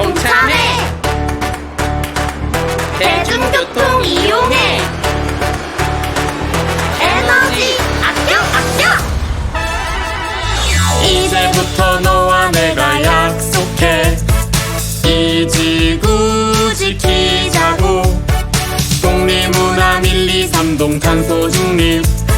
동참해. 대중교통 이용해. 에너지 아껴 아껴. 이제부터 너와 내가 약속해. 이 지구 지키자고. 독립문화 1, 2, 3동 탄소 중립.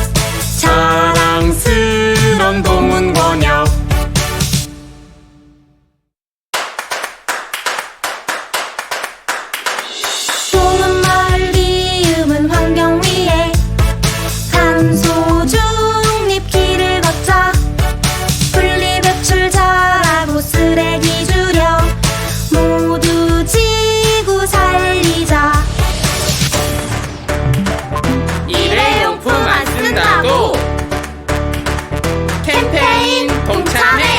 upon time.